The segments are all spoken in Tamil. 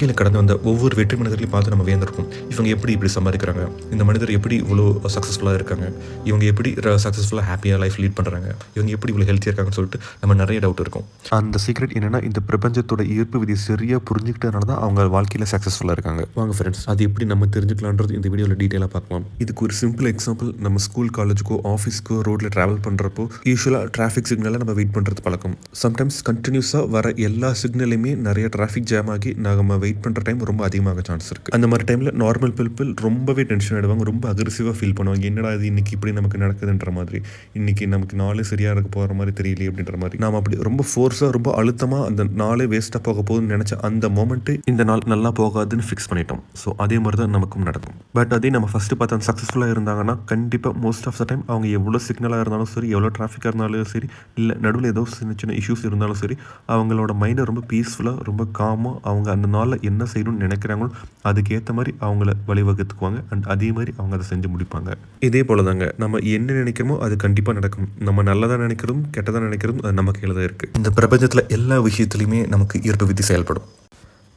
வாழ்க்கையில் கடந்து வந்த ஒவ்வொரு வெற்றி மனிதர்களையும் பார்த்து நம்ம வேந்திருக்கோம் இவங்க எப்படி இப்படி சம்பாதிக்கிறாங்க? இந்த மனிதர் எப்படி இவ்வளோ சக்ஸஸ்ஃபுல்லாக இருக்காங்க? இவங்க எப்படி சக்ஸஸ்ஃபுல்லாக ஹாப்பியாக லைஃப் லீட் பண்ணுறாங்க இவங்க எப்படி இவ்வளோ ஹெல்த்தியாக இருக்காங்கன்னு சொல்லிட்டு நம்ம நிறைய டவுட் இருக்கும். அந்த சீக்ரெட் என்னன்னா இந்த பிரபஞ்சத்தோட ஈர்ப்பு விதி சரியாக புரிஞ்சுக்கிட்டனால தான் அவங்க வாழ்க்கையில் சக்ஸஸ்ஃபுல்லாக இருக்காங்க. வாங்க ஃப்ரெண்ட்ஸ் அது எப்படி நம்ம தெரிஞ்சுக்கலான்றது இந்த வீடியோவில் டீட்டெயிலாக பார்க்கலாம். இதுக்கு ஒரு சிம்பிள் எக்ஸாம்பிள் நம்ம ஸ்கூல் காலேஜுக்கோ ஆஃபீஸ்க்கோ ரோட்டில் ட்ராவல் பண்ணுறப்போ யூஸ்வலாக டிராஃபிக் சிக்னலில் நம்ம வெயிட் பண்ணுறது பழக்கம். சம்டைம்ஸ் கண்டினியூஸாக வர எல்லா சிக்னலையுமே நிறைய டிராஃபிக் ஜாம் ஆகி நம்ம வெயிட் பண்ணுற டைம் ரொம்ப அதிகமாக சான்ஸ் இருக்குது அந்த மாதிரி டைமில் நார்மல் பீப்புள் ரொம்பவே டென்ஷன் ஆகிடுவாங்க ரொம்ப அக்ரெசிவாக ஃபீல் பண்ணுவாங்க. என்னடா இது இன்றைக்கி இப்படி நமக்கு நடக்குதுன்ற மாதிரி. இன்றைக்கி நமக்கு நாளே சரியாக இருக்க போகிற மாதிரி தெரியலையே அப்படின்ற மாதிரி. நாம் அப்படி ரொம்ப ஃபோர்ஸாக ரொம்ப அழுத்தமாக அந்த நாளே வேஸ்ட்டாக போக போகுதுன்னு நினச்ச அந்த மோமெண்ட்டு இந்த நாள் நல்லா போகாதுன்னு ஃபிக்ஸ் பண்ணிட்டோம். ஸோ அதே மாதிரி தான் நமக்கும் நடக்கும். பட் அதே நம்ம ஃபஸ்ட்டு பார்த்து சக்ஸஸ்ஃபுல்லாக இருந்தாங்கன்னா கண்டிப்பாக மோஸ்ட் ஆஃப் த டைம் அவங்க எவ்வளோ சிக்னலாக இருந்தாலும் சரி எவ்வளோ டிராஃபிக்காக இருந்தாலும் சரி இல்லை நடுவில் ஏதோ சின்ன சின்ன இஷ்யூஸ் இருந்தாலும் சரி அவங்களோட மைண்டை ரொம்ப பீஸ்ஃபுல்லாக ரொம்ப காமாக அவங்க அந்த நாளில் என்ன செய்யணும்னு நினைக்கிறாங்களோ அதுக்கேற்ற மாதிரி அவங்கள வழிவகுத்துக்குவாங்க. அண்ட் அதே மாதிரி அவங்க அதை செஞ்சு முடிப்பாங்க. இதே போல தாங்க நம்ம என்ன நினைக்கிறோமோ அது கண்டிப்பாக நடக்கும். நம்ம நல்லதாக நினைக்கிறதும் கெட்டதாக நினைக்கிறதும் அது நமக்கு எழுத தான் இருக்குது இந்த பிரபஞ்சத்தில் எல்லா விஷயத்துலையுமே நமக்கு ஈர்ப்பு விதி செயல்படும்.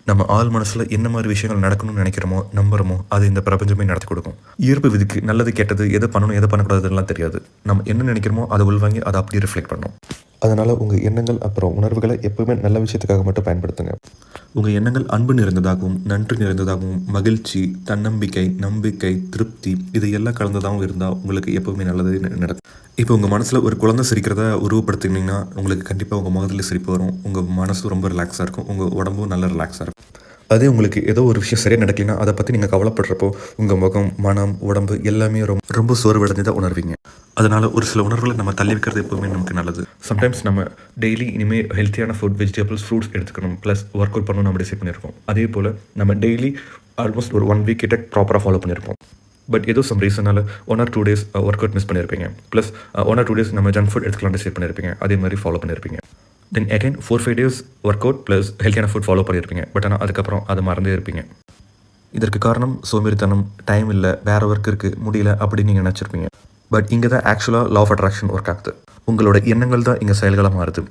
நம்ம ஆள் மனசில் என்ன மாதிரி விஷயங்கள் நடக்கணும்னு நினைக்கிறோமோ நம்புகிறோமோ அது இந்த பிரபஞ்சமே நடத்தி கொடுக்கும். ஈர்ப்பு விதிக்கு நல்லது கெட்டது எதை பண்ணணும் எதை பண்ணக்கூடாதுலாம் தெரியாது. நம்ம என்ன நினைக்கிறோமோ அதை உள்வாங்கி அதை அப்படியே ரிஃப்ளெக்ட் பண்ணும் அதனால் உங்கள் எண்ணங்கள் அப்புறம் உணர்வுகளை எப்பவுமே நல்ல விஷயத்துக்காக மட்டும் பயன்படுத்துங்க. உங்கள் எண்ணங்கள் அன்பு நிறைந்ததாகவும் நன்றி நிறைந்ததாகவும் மகிழ்ச்சி தன்னம்பிக்கை நம்பிக்கை திருப்தி இது எல்லாம் கலந்ததாகவும் இருந்தால் உங்களுக்கு எப்பவுமே நல்லது நடக்கும் இப்போ உங்கள் மனசில் ஒரு குழந்தை சிரிக்கிறத உருவப்படுத்தினீங்கன்னா உங்களுக்கு கண்டிப்பாக உங்கள் முகத்தில் சிரிப்பு வரும். உங்கள் மனசும் ரொம்ப ரிலாக்ஸாக இருக்கும். உங்கள் உடம்பும் நல்லா ரிலாக்ஸாக இருக்கும். அதே உங்களுக்கு ஏதோ ஒரு விஷயம் சரியாக நடக்கலைன்னா அதை பற்றி நீங்கள் கவலைப்படுறப்போ உங்கள் முகம் மனம் உடம்பு எல்லாமே ரொம்ப ரொம்ப சோர்வடைஞ்சதாக உணர்வீங்க. அதனால் ஒரு சில உணர்வுகளை நம்ம தள்ளி வைக்கிறது எப்பவுமே நமக்கு நல்லது. சம்டைம்ஸ் நம்ம டெய்லி இனிமேல் ஹெல்த்தியான ஃபுட் வெஜிடபிள்ஸ் ஃப்ரூட்ஸ் எடுத்துக்கணும். ப்ளஸ் ஒர்க் அவுட் பண்ணணும் நம்ம டிசைட் பண்ணியிருக்கோம் அதே போல் நம்ம டெய்லி ஆல்மோஸ்ட் ஒரு ஒன் வீக் கிட்ட ப்ராப்பராக ஃபாலோ பண்ணியிருப்போம் பட் ஏதோ some ரீசனால் one or two days work out miss பண்ணியிருப்பீங்க plus one or two days நம்ம ஜங்க் ஃபுட் எடுத்துக்கலாம் டிசைட் பண்ணியிருப்பீங்க அதே மாதிரி ஃபாலோ பண்ணியிருப்பீங்க then again four five days work out plus ஹெல்த்தியான ஃபுட் ஃபாலோ பண்ணியிருப்பீங்க பட் ஆனால் அதுக்கப்புறம் அதை மறந்தே இருப்பீங்க. இதற்கு காரணம் சோம்பேறித்தனம் டைம் இல்லை வேறு ஒர்க் இருக்குது முடியல அப்படின்னு நீங்கள் நினச்சிருப்பீங்க. பட் இங்கே தான் ஆக்சுவலாக லா ஆஃப் அட்ராக்ஷன் ஒர்க் ஆகுது. உங்களோட எண்ணங்கள் தான் இங்கே செயல்களாக மாறுது.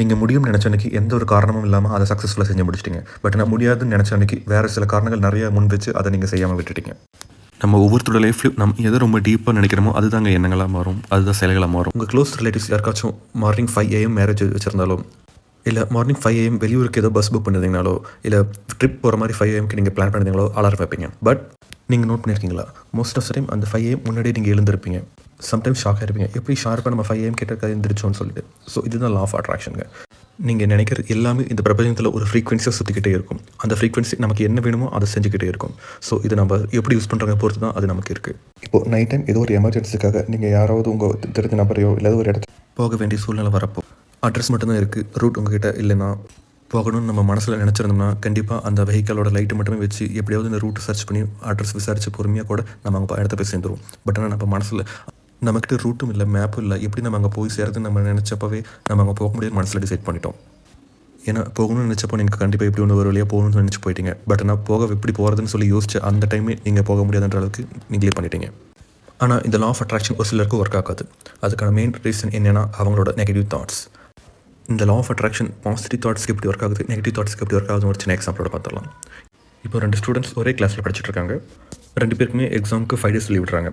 நீங்கள் முடியும்னு நினச்ச அன்னைக்கு எந்த ஒரு காரணமும் இல்லாமல் அதை சக்ஸஸ்ஃபுல்லாக செஞ்சு முடிச்சிட்டீங்க. பட் நான் முடியாதுன்னு நினச்ச அன்றைக்கி வேறு சில காரணங்கள் நிறைய முன் வச்சு அதை நீங்கள் செய்யாமல் விட்டுட்டீங்க. நம்ம ஒவ்வொருத்தரோட லைஃப்லையும் நம்ம எதை ரொம்ப டீப்பாக நினைக்கிறோமோ அதுதாங்க எண்ணங்களாக மாறும். அதுதான் செயல்களாக மாறும். உங்கள் க்ளோஸ் ரிலேட்டிவ்ஸ் யாருக்காச்சும் மார்னிங் ஃபைவ் ஏஎம் மேரேஜ் வச்சிருந்தாலும் இல்லை மார்னிங் ஃபைவ் ஏஎம் வெளியூருக்கு ஏதோ பஸ் புக் பண்ணியிருந்தீங்களோ இல்லை ட்ரிப் போகிற மாதிரி ஃபைவ் ஏஎம்க்கு நீங்கள் பிளான் பண்ணிருந்தீங்களோ அலாரம் வைப்பீங்க. பட் நீங்கள் நோட் பண்ணியிருக்கீங்களா மோஸ்ட் ஆஃப் டைம் அந்த ஃபைவ் ஏஎம் முன்னாடியே நீங்கள் எழுந்திருப்பீங்க. சம்டைம்ஸ் ஷாக் ஆகிருப்பீங்க எப்படி ஷார்ப்பாக நம்ம ஃபைவ் ஏஎம் கிட்ட எழுந்திரிச்சோன்னு சொல்லிட்டு. ஸோ இதுதான் லா ஆஃப் அட்ராக்ஷனுங்க நீங்கள் நினைக்கிறது எல்லாமே இந்த பிரபஞ்சத்தில் ஒரு ஃப்ரீக்வன்சியாக சுற்றிக்கிட்டே இருக்கும். அந்த ஃப்ரீக்வன்சி நமக்கு என்ன வேணுமோ அதை செஞ்சுக்கிட்டே இருக்கும். ஸோ இது நம்ம எப்படி யூஸ் பண்ணுறாங்க பொறுத்து தான் அது நமக்கு இருக்குது இப்போ நைட் டைம் ஏதோ ஒரு எமர்ஜென்சிக்காக நீங்கள் யாராவது உங்கள் தெரிஞ்ச நபரையோ இல்லை ஒரு இடத்துக்கு போக வேண்டிய சூழ்நிலை வரப்போ அட்ரஸ் மட்டும்தான் இருக்குது ரூட் உங்ககிட்ட இல்லைன்னா போகணும்னு நம்ம மனசில் நினச்சிருந்தோம்னா கண்டிப்பாக அந்த வெஹிக்கலோட லைட்டு மட்டுமே வச்சு எப்படியாவது இந்த ரூட் சர்ச் பண்ணி அட்ரஸ் விசாரித்து பொறுமையாக கூட நம்ம அங்கே இடத்த போய் சேர்ந்துருவோம். பட் ஆனால் நம்ம மனசில் நம்மக்கிட்ட ரூட்டும் இல்லை மேப்பும் இல்லை. எப்படி நம்ம அங்கே போய் சேர்றதுன்னு நம்ம நினச்சப்பவே நம்ம அங்கே போக முடியாது மனசில் டிசைட் பண்ணிட்டோம். ஏன்னா போகணும்னு நினச்சப்போ நீங்கள் கண்டிப்பாக எப்படி ஒன்று ஒரு வழியாக போகணும்னு நினச்சி போயிட்டீங்க. பட் ஆனால் போக எப்படி போகிறதுன்னு சொல்லி யோசிச்சு அந்த டைமே நீங்கள் போக முடியாதுன்ற அளவுக்கு நீங்களே பண்ணிட்டீங்க. ஆனால் இந்த லா ஆஃப் அட்ராக்ஷன் ஒரு சிலருக்கு ஒர்க் ஆகாது. அதுக்கான மெயின் ரீசன் என்னென்னா அவங்களோட நெகட்டிவ் தாட்ஸ் இந்த லா ஆஃப் அட்ராக்ஷன் பாசிட்டிவ் தாட்ஸ்க்கு எப்படி ஒர்க் ஆகுது நெகட்டிவ் தாட்ஸ்க்கு எப்படி ஒர்க் ஆகுதுன்னு ஒரு சின்ன எக்ஸாம்பிளோட பார்த்துடலாம். இப்போ ரெண்டு ஸ்டூடெண்ட்ஸ் ஒரே கிளாஸில் படிச்சுட்டு இருக்காங்க. ரெண்டு பேருக்குமே எக்ஸாமுக்கு ஃபைவ் டேஸ் லீவ் விடுறாங்க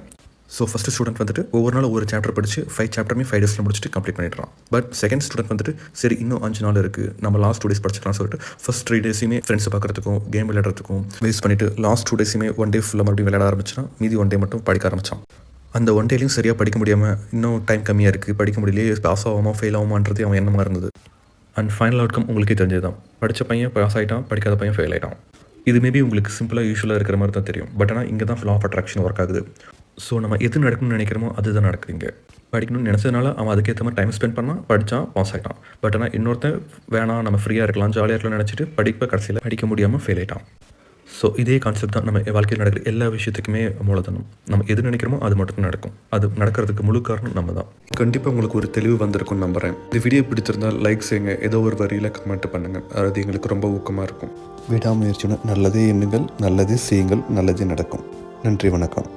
ஸோ ஃபஸ்ட்டு ஸ்டூடெண்ட் வந்துட்டு ஒவ்வொரு நாள் ஒரு சாப்டர் படிச்சு ஃபைவ் சாப்டருமே ஃபைவ் டேஸில் முடிச்சுட்டு கம்ப்ளீட் பண்ணிடுறான். பட் செகண்ட் ஸ்டூடெண்ட் வந்துட்டு சரி இன்னும் அஞ்சு நாள் இருக்குது நம்ம லாஸ்ட் டூ டேஸ் படிச்சிடலாம் சொல்லிட்டு ஃபஸ்ட் த்ரீ டேஸுமே ஃப்ரெண்ட்ஸ் பார்க்குறதுக்கும் கேம் விளையாடுறதுக்கும் வேஸ்ட் பண்ணிட்டு லாஸ்ட் டூ டேஸுமே ஒன் டே ஃபுல்லாக மறுபடியும் விளையாட ஆரம்பிச்சான் மீதி ஒன் டே மட்டும் படிக்க ஆரம்பிச்சான். அந்த ஒன் டேலையும் சரியாக படிக்க முடியாமல் இன்னும் டைம் கம்மியாக இருக்குது படிக்க முடியலையே பாஸ் ஆகாமல் ஃபெயில் ஆகுமான்றது அவன் எண்ணமாக இருந்தது. அண்ட் ஃபைனல் அவுட்கம் உங்களுக்கே தெரிஞ்சது தான் படித்த பையன் பாஸ் ஆகிட்டான் படிக்காத பையன் ஃபெயில் ஆகிட்டான் இது மேபி உங்களுக்கு சிம்பிளாக யூஸ்வலாக இருக்கிற மாதிரி தான் தெரியும். பட் ஆனால் இங்கே தான் லா ஆஃப் அட்ராக்ஷன் ஒர்க் ஆகுது. ஸோ நம்ம எது நடக்கணும்னு நினைக்கிறோமோ அதுதான் நடக்குதுங்க படிக்கணும்னு நினச்சதுனால அவன் அதுக்கேற்ற மாதிரி டைம் ஸ்பெண்ட் பண்ணால் படித்தான் பாஸ் ஆகிட்டான் பட் ஆனால் இன்னொருத்தன் வேணாம் நம்ம ஃப்ரீயாக இருக்கலாம் ஜாலியாக இருக்கலாம் நினச்சிட்டு படிப்பை கடைசியில் படிக்க முடியாமல் ஃபெயில் ஆகிட்டான் ஸோ இதே கான்செப்ட் தான் நம்ம வாழ்க்கையில் நடக்கிற எல்லா விஷயத்துக்குமே மூலதனம். நம்ம எது நினைக்கிறோமோ அது மட்டும் நடக்கும். அது நடக்கிறதுக்கு முழு காரணம் நம்ம தான் கண்டிப்பாக உங்களுக்கு ஒரு தெளிவு வந்திருக்கும்னு நம்புகிறேன் இந்த வீடியோ பிடிச்சிருந்தால் லைக் செய்யுங்க. ஏதோ ஒரு வரியில் கமெண்ட் பண்ணுங்கள் அது எங்களுக்கு ரொம்ப ஊக்கமாக இருக்கும். விடாமுயற்சியுடன் நல்லதே எண்ணுங்கள் நல்லதே செய்யுங்கள் நல்லதே நடக்கும். நன்றி வணக்கம்.